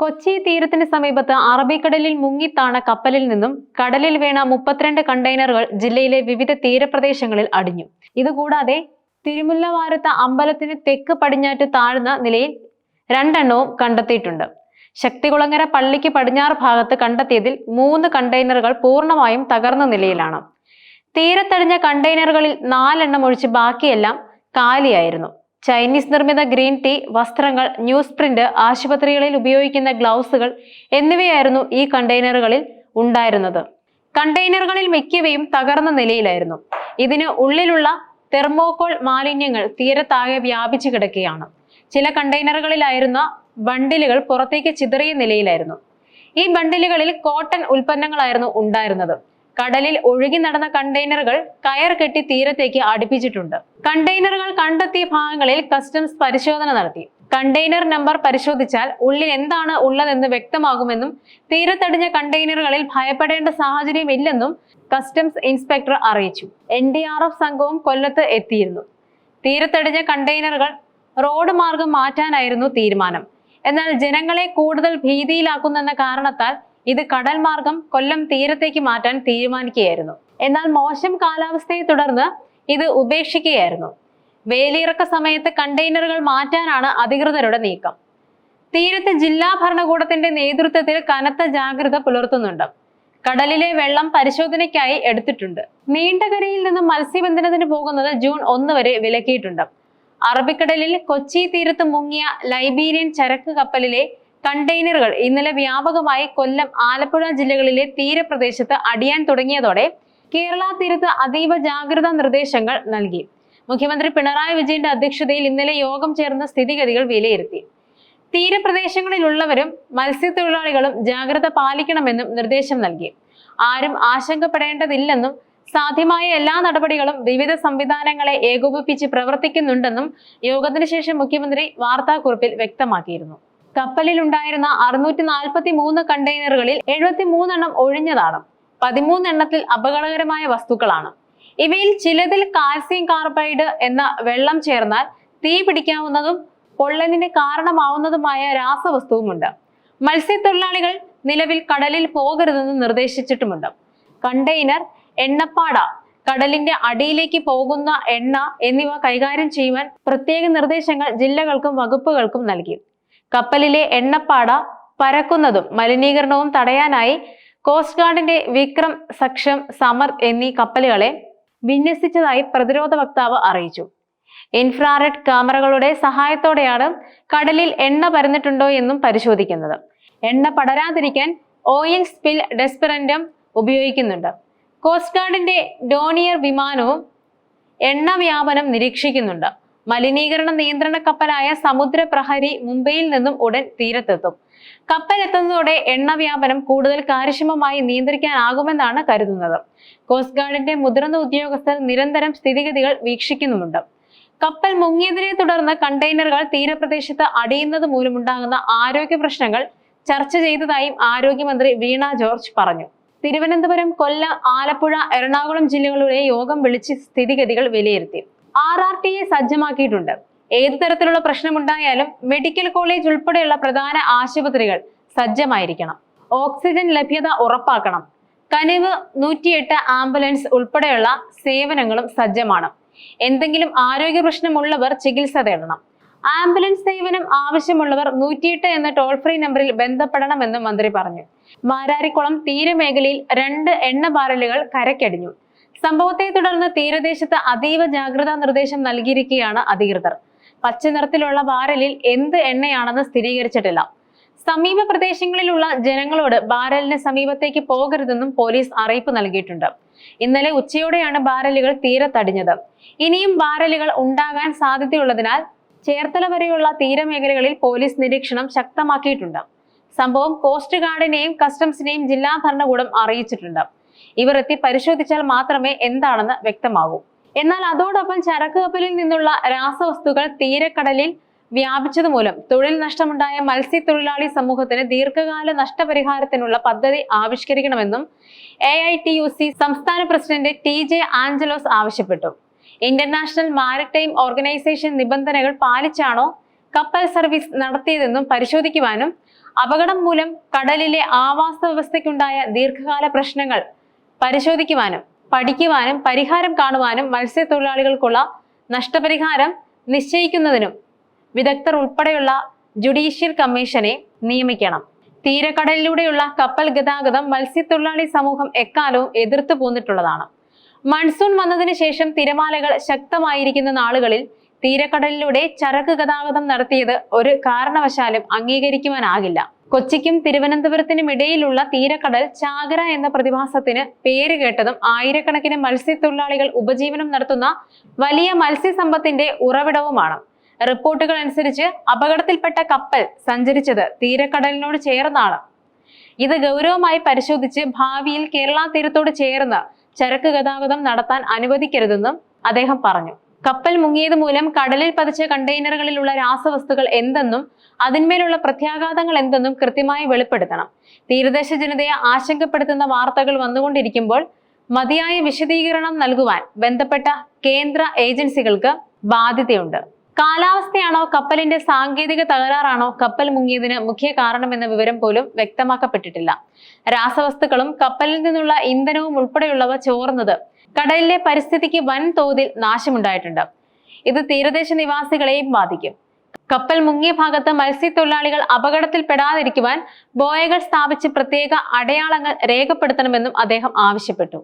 കൊച്ചി തീരത്തിന് സമീപത്ത് അറബിക്കടലിൽ മുങ്ങിത്താണ കപ്പലിൽ നിന്നും കടലിൽ വീണ മുപ്പത്തിരണ്ട് കണ്ടെയ്നറുകൾ ജില്ലയിലെ വിവിധ തീരപ്രദേശങ്ങളിൽ അടിഞ്ഞു. ഇതുകൂടാതെ തിരുമുല്ലവാരത്ത് അമ്പലത്തിന് തെക്ക് പടിഞ്ഞാറ്റ് താഴ്ന്ന നിലയിൽ രണ്ടെണ്ണവും കണ്ടെത്തിയിട്ടുണ്ട്. ശക്തികുളങ്ങര പള്ളിക്ക് പടിഞ്ഞാറ് ഭാഗത്ത് കണ്ടെത്തിയതിൽ മൂന്ന് കണ്ടെയ്നറുകൾ പൂർണമായും തകർന്ന നിലയിലാണ്. തീരത്തടിഞ്ഞ കണ്ടെയ്നറുകളിൽ നാലെണ്ണം ഒഴിച്ച് ബാക്കിയെല്ലാം കാലിയായിരുന്നു. ചൈനീസ് നിർമ്മിത ഗ്രീൻ ടീ വസ്ത്രങ്ങൾ ന്യൂസ് പ്രിന്റ് ആശുപത്രികളിൽ ഉപയോഗിക്കുന്ന ഗ്ലൗസുകൾ എന്നിവയായിരുന്നു ഈ കണ്ടെയ്നറുകളിൽ ഉണ്ടായിരുന്നത്. കണ്ടെയ്നറുകളിൽ മിക്കവയും തകർന്ന നിലയിലായിരുന്നു. ഇതിന് ഉള്ളിലുള്ള തെർമോകോൾ മാലിന്യങ്ങൾ തീരത്താകെ വ്യാപിച്ചു കിടക്കുകയാണ്. ചില കണ്ടെയ്നറുകളിലായിരുന്ന ബണ്ടിലുകൾ പുറത്തേക്ക് ചിതറിയ നിലയിലായിരുന്നു. ഈ ബണ്ടിലുകളിൽ കോട്ടൺ ഉൽപ്പന്നങ്ങളായിരുന്നു ഉണ്ടായിരുന്നത്. കടലിൽ ഒഴുകി നടന്ന കണ്ടെയ്നറുകൾ കയർ കെട്ടി തീരത്തേക്ക് അടുപ്പിച്ചിട്ടുണ്ട്. കണ്ടെയ്നറുകൾ കണ്ടെത്തിയ ഭാഗങ്ങളിൽ കസ്റ്റംസ് പരിശോധന നടത്തി. കണ്ടെയ്നർ നമ്പർ പരിശോധിച്ചാൽ ഉള്ളിൽ എന്താണ് ഉള്ളതെന്ന് വ്യക്തമാകുമെന്നും തീരത്തടിഞ്ഞ കണ്ടെയ്നറുകളിൽ ഭയപ്പെടേണ്ട സാഹചര്യം ഇല്ലെന്നും കസ്റ്റംസ് ഇൻസ്പെക്ടർ അറിയിച്ചു. എൻ ഡി ആർ എഫ് സംഘവും കൊല്ലത്ത് എത്തിയിരുന്നു. തീരത്തടിഞ്ഞ കണ്ടെയ്നറുകൾ റോഡ് മാർഗം മാറ്റാനായിരുന്നു തീരുമാനം. എന്നാൽ ജനങ്ങളെ കൂടുതൽ ഭീതിയിലാക്കുന്നെന്ന കാരണത്താൽ ഇത് കടൽ മാർഗം കൊല്ലം തീരത്തേക്ക് മാറ്റാൻ തീരുമാനിക്കുകയായിരുന്നു. എന്നാൽ മോശം കാലാവസ്ഥയെ തുടർന്ന് ഇത് ഉപേക്ഷിക്കുകയായിരുന്നു. വേലിയിറക്ക സമയത്ത് കണ്ടെയ്നറുകൾ മാറ്റാനാണ് അധികൃതരുടെ നീക്കം. തീരത്ത് ജില്ലാ ഭരണകൂടത്തിന്റെ നേതൃത്വത്തിൽ കനത്ത ജാഗ്രത പുലർത്തുന്നുണ്ട്. കടലിലെ വെള്ളം പരിശോധനയ്ക്കായി എടുത്തിട്ടുണ്ട്. നീണ്ടകരയിൽ നിന്നും മത്സ്യബന്ധനത്തിന് പോകുന്നത് ജൂൺ ഒന്ന് വരെ വിലക്കിയിട്ടുണ്ട്. അറബിക്കടലിൽ കൊച്ചി തീരത്ത് മുങ്ങിയ ലൈബീരിയൻ ചരക്ക് കപ്പലിലെ കണ്ടെയ്നറുകൾ ഇന്നലെ വ്യാപകമായി കൊല്ലം ആലപ്പുഴ ജില്ലകളിലെ തീരപ്രദേശത്ത് അടിയാൻ തുടങ്ങിയതോടെ കേരള തീരത്ത് അതീവ ജാഗ്രതാ നിർദ്ദേശങ്ങൾ നൽകി. മുഖ്യമന്ത്രി പിണറായി വിജയന്റെ അധ്യക്ഷതയിൽ ഇന്നലെ യോഗം ചേർന്ന സ്ഥിതിഗതികൾ വിലയിരുത്തി. തീരപ്രദേശങ്ങളിലുള്ളവരും മത്സ്യത്തൊഴിലാളികളും ജാഗ്രത പാലിക്കണമെന്നും നിർദ്ദേശം നൽകി. ആരും ആശങ്കപ്പെടേണ്ടതില്ലെന്നും സാധ്യമായ എല്ലാ നടപടികളും വിവിധ സംവിധാനങ്ങളെ ഏകോപിപ്പിച്ച് പ്രവർത്തിക്കുന്നുണ്ടെന്നും യോഗത്തിന് ശേഷം മുഖ്യമന്ത്രി വാർത്താക്കുറിപ്പിൽ വ്യക്തമാക്കിയിരുന്നു. കപ്പലിൽ ഉണ്ടായിരുന്ന അറുന്നൂറ്റി നാൽപ്പത്തി മൂന്ന് കണ്ടെയ്നറുകളിൽ എഴുപത്തി മൂന്നെണ്ണം ഒഴിഞ്ഞതാണ്. പതിമൂന്നെണ്ണത്തിൽ അപകടകരമായ വസ്തുക്കളാണ്. ഇവയിൽ ചിലതിൽ കാൽസ്യം കാർബൈഡ് എന്ന വെള്ളം ചേർന്നാൽ തീ പിടിക്കാവുന്നതും പൊള്ളലിന് കാരണമാവുന്നതുമായ രാസവസ്തുവുമുണ്ട്. മത്സ്യത്തൊഴിലാളികൾ നിലവിൽ കടലിൽ പോകരുതെന്ന് നിർദ്ദേശിച്ചിട്ടുമുണ്ട്. കണ്ടെയ്നർ എണ്ണപ്പാട കടലിന്റെ അടിയിലേക്ക് പോകുന്ന എണ്ണ എന്നിവ കൈകാര്യം ചെയ്യുവാൻ പ്രത്യേക നിർദ്ദേശങ്ങൾ ജില്ലകൾക്കും വകുപ്പുകൾക്കും നൽകി. കപ്പലിലെ എണ്ണപ്പാട പരക്കുന്നതും മലിനീകരണവും തടയാനായി കോസ്റ്റ് ഗാർഡിന്റെ വിക്രം സക്ഷം സമർ എന്നീ കപ്പലുകളെ വിന്യസിച്ചതായി പ്രതിരോധ വക്താവ് അറിയിച്ചു. ഇൻഫ്രാറെഡ് ക്യാമറകളുടെ സഹായത്തോടെയാണ് കടലിൽ എണ്ണ പരന്നിട്ടുണ്ടോ എന്നും പരിശോധിക്കുന്നത്. എണ്ണ പടരാതിരിക്കാൻ ഓയിൽ സ്പിൽ ഡെസ്പിറന്റം ഉപയോഗിക്കുന്നുണ്ട്. കോസ്റ്റ് ഗാർഡിന്റെ ഡോണിയർ വിമാനവും എണ്ണ വ്യാപനം നിരീക്ഷിക്കുന്നുണ്ട്. മലിനീകരണ നിയന്ത്രണ കപ്പലായ സമുദ്രപ്രഹരി മുംബൈയിൽ നിന്നും ഉടൻ തീരത്തെത്തും. കപ്പൽ എത്തുന്നതോടെ എണ്ണ വ്യാപനം കൂടുതൽ കാര്യക്ഷമമായി നിയന്ത്രിക്കാനാകുമെന്നാണ് കരുതുന്നത്. കോസ്റ്റ് ഗാർഡിന്റെ മുതിർന്ന ഉദ്യോഗസ്ഥർ നിരന്തരം സ്ഥിതിഗതികൾ വീക്ഷിക്കുന്നുമുണ്ട്. കപ്പൽ മുങ്ങിയതിനെ തുടർന്ന് കണ്ടെയ്നറുകൾ തീരപ്രദേശത്ത് അടിയുന്നത് മൂലമുണ്ടാകുന്ന ആരോഗ്യ പ്രശ്നങ്ങൾ ചർച്ച ചെയ്തതായും ആരോഗ്യമന്ത്രി വീണ ജോർജ് പറഞ്ഞു. തിരുവനന്തപുരം കൊല്ലം ആലപ്പുഴ എറണാകുളം ജില്ലകളുടെ യോഗം വിളിച്ച് സ്ഥിതിഗതികൾ വിലയിരുത്തി. ആർ ആർ ടി എ സജ്ജമാക്കിയിട്ടുണ്ട്. ഏത് തരത്തിലുള്ള പ്രശ്നമുണ്ടായാലും മെഡിക്കൽ കോളേജ് ഉൾപ്പെടെയുള്ള പ്രധാന ആശുപത്രികൾ സജ്ജമായിരിക്കണം. ഓക്സിജൻ ലഭ്യത ഉറപ്പാക്കണം. കനിവ് നൂറ്റിയെട്ട് ആംബുലൻസ് ഉൾപ്പെടെയുള്ള സേവനങ്ങളും സജ്ജമാണ്. എന്തെങ്കിലും ആരോഗ്യ പ്രശ്നമുള്ളവർ ചികിത്സ തേടണം. ആംബുലൻസ് സേവനം ആവശ്യമുള്ളവർ നൂറ്റിയെട്ട് എന്ന ടോൾ ഫ്രീ നമ്പറിൽ ബന്ധപ്പെടണമെന്നും മന്ത്രി പറഞ്ഞു. മാരാരിക്കുളം തീരമേഖലയിൽ രണ്ട് എണ്ണ ബാരലുകൾ കരക്കടിഞ്ഞു സംഭവത്തെ തുടർന്ന് തീരദേശത്ത് അതീവ ജാഗ്രതാ നിർദ്ദേശം നൽകിയിരിക്കുകയാണ് അധികൃതർ. പച്ച നിറത്തിലുള്ള ബാരലിൽ എന്ത് എണ്ണയാണെന്ന് സ്ഥിരീകരിച്ചിട്ടില്ല. സമീപ പ്രദേശങ്ങളിലുള്ള ജനങ്ങളോട് ബാരലിന് സമീപത്തേക്ക് പോകരുതെന്നും പോലീസ് അറിയിപ്പ് നൽകിയിട്ടുണ്ട്. ഇന്നലെ ഉച്ചയോടെയാണ് ബാരലുകൾ തീരത്തടിഞ്ഞത്. ഇനിയും ബാരലുകൾ ഉണ്ടാകാൻ സാധ്യതയുള്ളതിനാൽ ചേർത്തല വരെയുള്ള തീരമേഖലകളിൽ പോലീസ് നിരീക്ഷണം ശക്തമാക്കിയിട്ടുണ്ട്. സംഭവം കോസ്റ്റ് ഗാർഡിനെയും കസ്റ്റംസിനെയും ജില്ലാ ഭരണകൂടം അറിയിച്ചിട്ടുണ്ട്. ഇവർ എത്തി പരിശോധിച്ചാൽ മാത്രമേ എന്താണെന്ന് വ്യക്തമാകൂ. എന്നാൽ അതോടൊപ്പം ചരക്ക് കപ്പലിൽ നിന്നുള്ള രാസവസ്തുക്കൾ തീരക്കടലിൽ വ്യാപിച്ചത് മൂലം തൊഴിൽ നഷ്ടമുണ്ടായ മത്സ്യത്തൊഴിലാളി സമൂഹത്തിന് ദീർഘകാല നഷ്ടപരിഹാരത്തിനുള്ള പദ്ധതി ആവിഷ്കരിക്കണമെന്നും A I T U C സംസ്ഥാന പ്രസിഡന്റ് ടി ജെ ആഞ്ചലോസ് ആവശ്യപ്പെട്ടു. ഇന്റർനാഷണൽ മാരിടൈം ഓർഗനൈസേഷൻ നിബന്ധനകൾ പാലിച്ചാണോ കപ്പൽ സർവീസ് നടത്തിയതെന്നും പരിശോധിക്കുവാനും അപകടം മൂലം കടലിലെ ആവാസ വ്യവസ്ഥയ്ക്കുണ്ടായ ദീർഘകാല പ്രശ്നങ്ങൾ പരിശോധിക്കുവാനും പഠിക്കുവാനും പരിഹാരം കാണുവാനും മത്സ്യത്തൊഴിലാളികൾക്കുള്ള നഷ്ടപരിഹാരം നിശ്ചയിക്കുന്നതിനും വിദഗ്ധർ ഉൾപ്പെടെയുള്ള ജുഡീഷ്യൽ കമ്മീഷനെ നിയമിക്കണം. തീരക്കടലിലൂടെയുള്ള കപ്പൽ ഗതാഗതം മത്സ്യത്തൊഴിലാളി സമൂഹം എക്കാലവും എതിർത്തു പോന്നിട്ടുള്ളതാണ്. മൺസൂൺ വന്നതിന് ശേഷം തിരമാലകൾ ശക്തമായിരിക്കുന്ന നാളുകളിൽ തീരക്കടലിലൂടെ ചരക്ക് ഗതാഗതം നടത്തിയത് ഒരു കാരണവശാലും അംഗീകരിക്കുവാനാകില്ല. കൊച്ചിക്കും തിരുവനന്തപുരത്തിനും ഇടയിലുള്ള തീരക്കടൽ ചാകര എന്ന പ്രതിഭാസത്തിന് പേര് കേട്ടതും ആയിരക്കണക്കിന് മത്സ്യത്തൊഴിലാളികൾ ഉപജീവനം നടത്തുന്ന വലിയ മത്സ്യസമ്പത്തിന്റെ ഉറവിടവുമാണ്. റിപ്പോർട്ടുകൾ അനുസരിച്ച് അപകടത്തിൽപ്പെട്ട കപ്പൽ സഞ്ചരിച്ചത് തീരക്കടലിനോട് ചേർന്നാണ്. ഇത് ഗൗരവമായി പരിശോധിച്ച് ഭാവിയിൽ കേരള തീരത്തോട് ചേർന്ന് ചരക്ക് ഗതാഗതം നടത്താൻ അനുവദിക്കരുതെന്നും അദ്ദേഹം പറഞ്ഞു. കപ്പൽ മുങ്ങിയത് മൂലം കടലിൽ പതിച്ച കണ്ടെയ്നറുകളിലുള്ള രാസവസ്തുക്കൾ എന്തെന്നും അതിന്മേലുള്ള പ്രത്യാഘാതങ്ങൾ എന്തെന്നും കൃത്യമായി വെളിപ്പെടുത്തണം. തീരദേശ ജനതയെ ആശങ്കപ്പെടുത്തുന്ന വാർത്തകൾ വന്നുകൊണ്ടിരിക്കുമ്പോൾ മതിയായ വിശദീകരണം നൽകുവാൻ ബന്ധപ്പെട്ട കേന്ദ്ര ഏജൻസികൾക്ക് ബാധ്യതയുണ്ട്. കാലാവസ്ഥയാണോ കപ്പലിന്റെ സാങ്കേതിക തകരാറാണോ കപ്പൽ മുങ്ങിയതിന് മുഖ്യ കാരണമെന്ന വിവരം പോലും വ്യക്തമാക്കപ്പെട്ടിട്ടില്ല. രാസവസ്തുക്കളും കപ്പലിൽ നിന്നുള്ള ഇന്ധനവും ഉൾപ്പെടെയുള്ളവ ചോർന്നത് കടലിലെ പരിസ്ഥിതിക്ക് വൻതോതിൽ നാശമുണ്ടായിട്ടുണ്ട്. ഇത് തീരദേശ നിവാസികളെയും ബാധിക്കും. കപ്പൽ മുങ്ങിയ ഭാഗത്ത് മത്സ്യത്തൊഴിലാളികൾ അപകടത്തിൽപ്പെടാതിരിക്കുവാൻ ബോയകൾ സ്ഥാപിച്ച് പ്രത്യേക അടയാളങ്ങൾ രേഖപ്പെടുത്തണമെന്നും അദ്ദേഹം ആവശ്യപ്പെട്ടു.